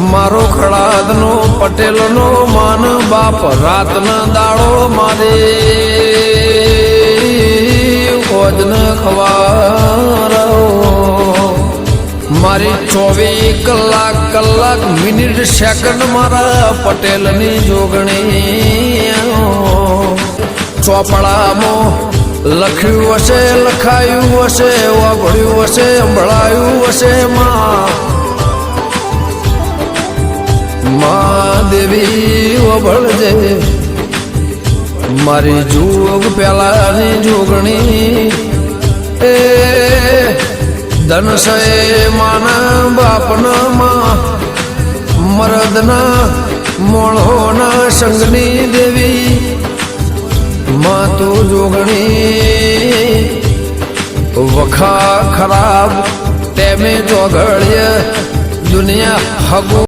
મારો ખડાદનો પટેલનો માન બાપ રાતના દાડો મારે. ઓજન ખવારો મારી ચોવીસ કલાક કલાક, મિનિટ, સેકન્ડ મારા પટેલની જોગણી. ચોપડામાં લખ્યું હશે, લખાયું હશે વાપર્યું હશે, સંભળાયું હશે માં. માં દેવી વભળજે મારી જોગ પેલાની જોગણી. એ ધનસય માના બાપના માં, મરદના મોણોના સંગની દેવી. માં તો જોગણી, વખા ખરાબ, તેમે જોગળ્ય દુનિયા હગો